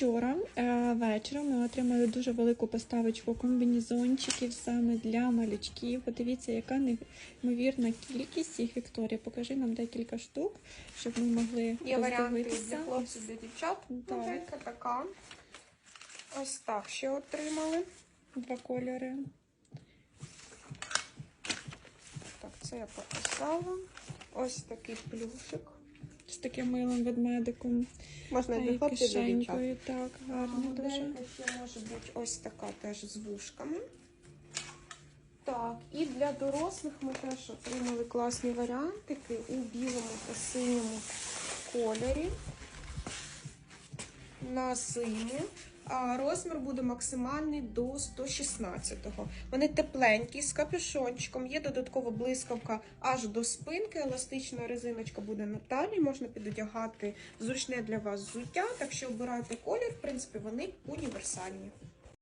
Вчора е, вечором ми отримали дуже велику поставочку комбінезончиків саме для малючків. Подивіться, яка неймовірна кількість їх. Вікторія, покажи нам декілька штук, щоб ми могли Є варіанти для хлопців, для дівчат. Так. Моделька така. Ось так ще отримали. Два кольори. Так, це я показала. Ось такий плюшик. З таким милим ведмедиком. Можна і для кишенькою. Так, гарно дуже. Ще може бути ось така теж з вушками. Так, і для дорослих ми теж отримали класні варіантики у білому та синьому кольорі. На. А розмір буде максимальний до 116-го. Вони тепленькі, з капюшончиком, є додаткова блискавка аж до спинки. Еластична резиночка буде на талії, можна підодягати зручне для вас взуття. Так що обирайте колір, в принципі, вони універсальні.